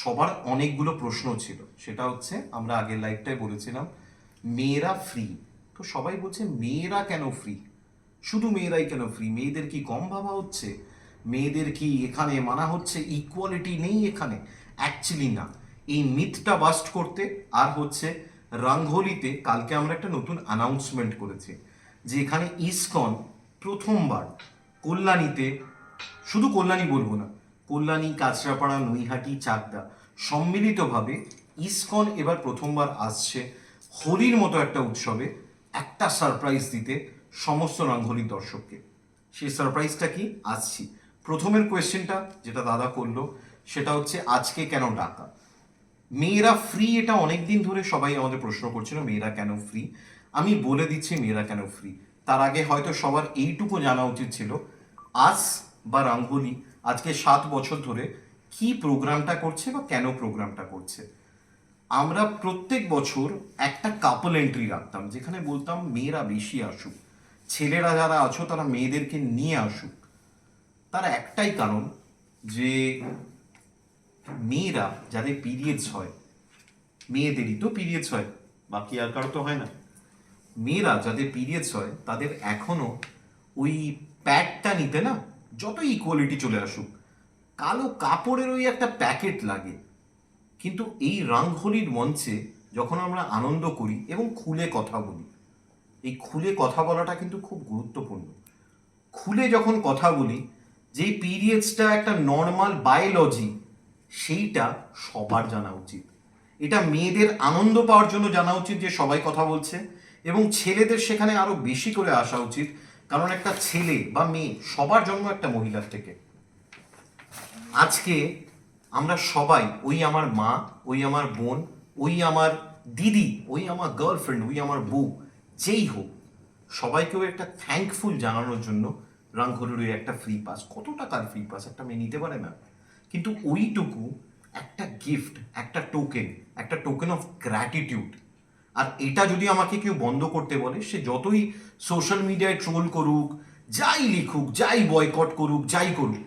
সবার অনেকগুলো প্রশ্ন ছিল। সেটা হচ্ছে, আমরা আগের লাইভটাই বলেছিলাম, মেয়েরা ফ্রি তো সবাই বলছে, মেয়েরা কেন ফ্রি শুধু মেয়েরাই কেন ফ্রি মেয়েদের কি কম ভাবা হচ্ছে? মেয়েদের কি এখানে মানা হচ্ছে? ইকুয়ালিটি নেই এখানে। অ্যাকচুয়ালি না। এই মিথটা বাস্ট করতে আর হচ্ছে রাঙ্গোলিতে কালকে আমরা একটা নতুন অ্যানাউন্সমেন্ট করেছি, যে এখানে ইসকন প্রথমবার কল্যাণীতে, শুধু কল্যাণী বলব না কল্যাণী, কাঁচরাপাড়া, নৈহাটি, চাকদা সম্মিলিতভাবে ইসকন এবার প্রথমবার আসছে হোলির মতো একটা উৎসবে একটা সারপ্রাইজ দিতে সমস্ত রঙ্গোলির দর্শককে। সেই সারপ্রাইজটা কি? আসছি। প্রথমের কোয়েশ্চেনটা যেটা দাদা করল, সেটা হচ্ছে আজকে কেন ডাকা? মেয়েরা ফ্রি এটা অনেক দিন ধরে সবাই আমাদের প্রশ্ন করছিল, মেয়েরা কেন ফ্রি আমি বলে দিচ্ছি মেয়েরা কেন ফ্রি তার আগে হয়তো সবার এইটুকু জানা উচিত ছিল আস বা রাঙ্গোলি আজকে সাত বছর ধরে কি প্রোগ্রামটা করছে বা কেন প্রোগ্রামটা করছে? আমরা প্রত্যেক বছর একটা কাপল এন্ট্রি রাখতাম, যেখানে বলতাম, মেয়েরা বেশি আসুক। ছেলেরা যারা আছো, তারা মেয়েদেরকে নিয়ে আসুক। তার একটাই কারণ যে মেয়েরা, যাদের পিরিয়ডস হয়, মেয়েদেরই তো পিরিয়ডস হয়, বাকি আর কারও তো হয় না। মেয়েরা যাদের পিরিয়ডস হয়, তাদের এখনও ওই প্যাডটা নিতে না যত ইকুয়ালিটি চলে আসুক, কালো কাপড়ের ওই একটা প্যাকেট লাগে। কিন্তু এই রাংহলির মঞ্চে যখন আমরা আনন্দ করি এবং খুলে কথা বলি, এই খুলে কথা বলাটা কিন্তু খুব গুরুত্বপূর্ণ। খুলে যখন কথা বলি যে পিরিয়ডসটা একটা নর্মাল বায়োলজি সেইটা সবার জানা উচিত। এটা মেয়েদের আনন্দ পাওয়ার জন্য জানা উচিত যে সবাই কথা বলছে এবং ছেলেদের সেখানে আরও বেশি করে আসা উচিত কারণ একটা ছেলে বা মেয়ে, সবার জন্ম একটা মহিলার থেকে। আজকে আমরা সবাই, ওই আমার মা, ওই আমার বোন, ওই আমার দিদি, ওই আমার গার্লফ্রেন্ড ওই আমার বউ, যেই হোক, সবাইকেও একটা থ্যাঙ্কফুল জানানোর জন্য রাংঘরের ওই একটা ফ্রি পাস কত টাকার ফ্রি পাস একটা মেয়ে নিতে পারে না কিন্তু ওইটুকু একটা গিফট একটা টোকেন একটা টোকেন অফ গ্র্যাটিটিউড আর এটা যদি আমাকে কেউ বন্ধ করতে বলে, সে যতই সোশ্যাল মিডিয়ায় ট্রোল করুক, যাই লিখুক, যাই বয়কট করুক, যাই করুক,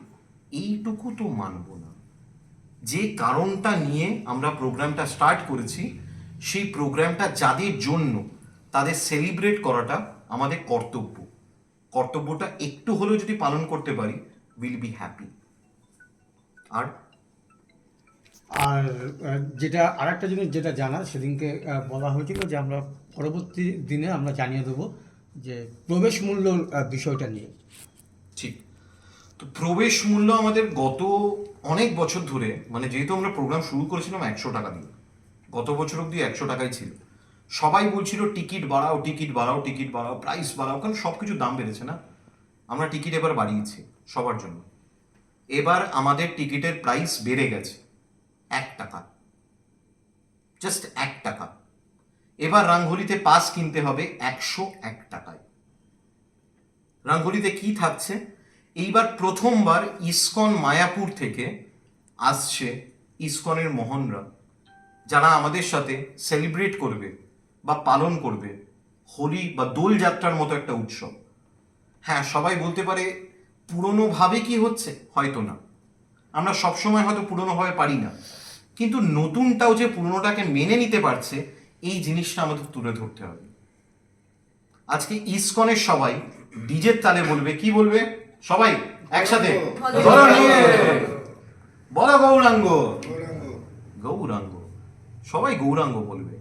এইটুকু তো মানব না। যে কারণটা নিয়ে আমরা প্রোগ্রামটা স্টার্ট করেছি, সেই প্রোগ্রামটা যাদের জন্য তাদের সেলিব্রেট করাটা আমাদের কর্তব্য। কর্তব্যটা একটু হলেও যদি পালন করতে পারি উইল বি হ্যাপি আর আর যেটা আরেকটা জিনিস যেটা জানার, সেদিনকে বলা হয়েছিল যে আমরা পরবর্তী দিনে আমরা জানিয়ে দেবো যে প্রবেশ মূল্য বিষয়টা নিয়ে। ঠিক। তো প্রবেশ মূল্য আমাদের গত অনেক বছর ধরে মানে যেহেতু আমরা প্রোগ্রাম শুরু করেছিলাম একশো টাকা দিয়ে, গত বছর অবধি একশো টাকাই ছিল। সবাই বলছিল, টিকিট বাড়াও টিকিট বাড়াও টিকিট বাড়াও প্রাইস বাড়াও, কারণ সব কিছু দাম বেড়েছে না। আমরা টিকিট এবার বাড়িয়েছি সবার জন্য। এবার আমাদের টিকিটের প্রাইস বেড়ে গেছে। এক টাকা। জাস্ট এক টাকা। এবার রাঙ্গুলিতে পাস কিনতে হবে একশো এক টাকায়। রাঙ্গুলিতে কি থাকছে? এইবার প্রথমবার ইসকন মায়াপুর থেকে আসছে ইসকনের মোহনরা। যারা আমাদের সাথে সেলিব্রেট করবে বা পালন করবে হোলি বা দোল যাত্রার মতো একটা উৎসব। হ্যাঁ সবাই বলতে পারে পুরনোভাবে কি হচ্ছে? হয়তো না। আমরা সবসময় হয়তো পুরনোভাবে পারি না। কিন্তু নতুনটাও যে পুরনোটাকে মেনে নিতে পারছে এই জিনিসটা আমাদের তুলে ধরতে হবে। আজকে ইসকনের সবাই ডিজের তালে বলবে কি বলবে? সবাই একসাথে। বলো। নিয়ে। বলো গৌরাঙ্গ। গৌরাঙ্গ। সবাই গৌরাঙ্গ বলবে।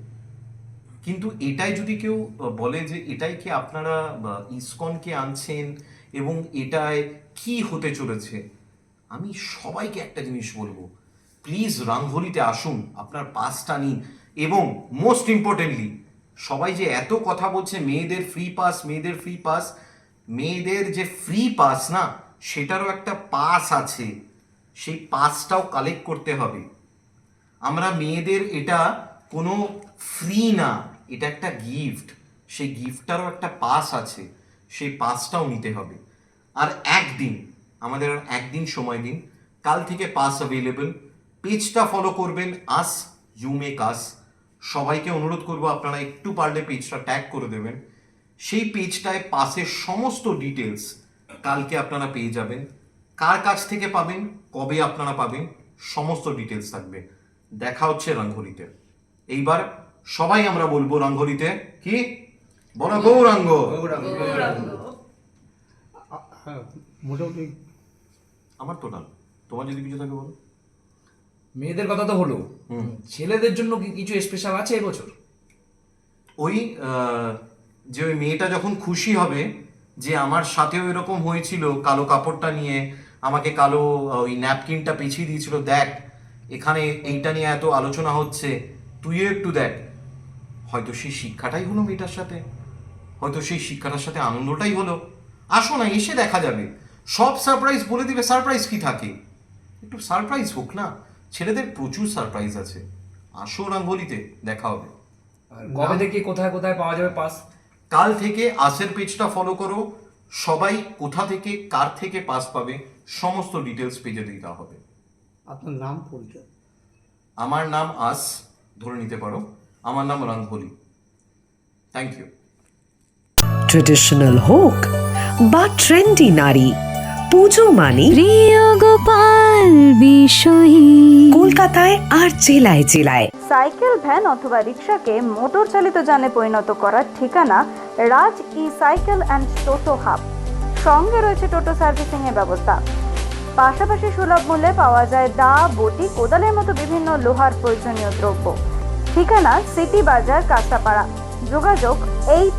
কিন্তু এটাই যদি কেউ বলে যে এটাই কি আপনারা ইসকনকে আনছেন এবং এটায় কি হতে চলেছে আমি সবাইকে একটা জিনিস বলব। প্লিজ রাঙ্গোলিতে আসুন, আপনার পাসটা নিন। এবং মোস্ট ইম্পর্টেন্টলি সবাই যে এত কথা বলছে, মেয়েদের ফ্রি পাস মেয়েদের ফ্রি পাস মেয়েদের যে ফ্রি পাস না, সেটারও একটা পাস আছে। সেই পাসটাও কালেক্ট করতে হবে। আমরা মেয়েদের এটা কোনো ফ্রি না, এটা একটা গিফট সেই গিফটটারও একটা পাস আছে, সেই পাসটাও নিতে হবে। আর একদিন, আমাদের একদিন সময় দিন। কাল থেকে পাস অ্যাভেলেবল পেজটা ফলো করবেন আস ইউ মেক আস সবাইকে অনুরোধ করব আপনারা একটু পারলে পেজটা ট্যাগ করে দেবেন। সেই পেজটায় পাসের সমস্ত ডিটেলস কালকে আপনারা পেয়ে যাবেন। কার কাছ থেকে পাবেন কবে আপনারা পাবেন সমস্ত ডিটেলস থাকবে। দেখা হচ্ছে রঙ্গোলিতে। এইবার সবাই আমরা বলব রঙ্গোলিতে কি? বলো গৌরাঙ্গ। হ্যাঁ, মোটামুটি। আমার তো না তোমার যদি কিছু থাকে বলো। মেয়েদের কথা তো হলো। ছেলেদের জন্য কি কিছু স্পেশাল আছে এবছর? ওই যে ওই মেয়েটা যখন খুশি হবে যে আমার সাথেও এরকম হয়েছিল কালো কাপড়টা নিয়ে আমাকে কালো ওই ন্যাপকিনটা পেছিয়ে দিয়েছিল দেখ এখানে এইটা নিয়ে এত আলোচনা হচ্ছে তুইও একটু দেখ। হয়তো সেই শিক্ষাটাই হলো মেয়েটার সাথে। হয়তো সেই শিক্ষাটার সাথে আনন্দটাই হলো। আসো না এসে দেখা যাবে। সব সারপ্রাইজ বলে দিবে সারপ্রাইজ কি থাকে? একটু সারপ্রাইজ হোক না। ছেলেদের প্রচুর সারপ্রাইজ আছে। আসো রঙ্গোলিতে দেখা হবে। কবে থেকে কোথায় কোথায় পাওয়া যাবে পাস কাল থেকে আসের পেজটা ফলো করো। সবাই কোথা থেকে কার থেকে পাস পাবে সমস্ত ডিটেলস পেজে দিয়ে দেওয়া হবে। আপনার নাম পরিচয়? আমার নাম আস ধরে নিতে পারো। আমার নাম রঙ্গোলি। থ্যাংক ইউ ট্রেডিশনাল হোক বা ট্রেন্ডি নারী পুজো মানে? প্রিয় গোপাল বিষয়ী। কলকাতায় আর জেলায় জেলায়। সাইকেল ভ্যান অথবা রিক্সাকে মোটর চালিত যানে পরিণত করার ঠিকানা Raj E cycle and toto hub. সঙ্গে রয়েছে টোটো সার্ভিসিং এর ব্যবস্থা। পাশাপাশি সুলভ মূল্যে পাওয়া যায় দা বটি কোদালের মতো বিভিন্ন লোহার প্রয়োজনীয় দ্রব্য। ঠিকানা সিটি বাজার কাঁচাপাড়া যোগাযোগ eight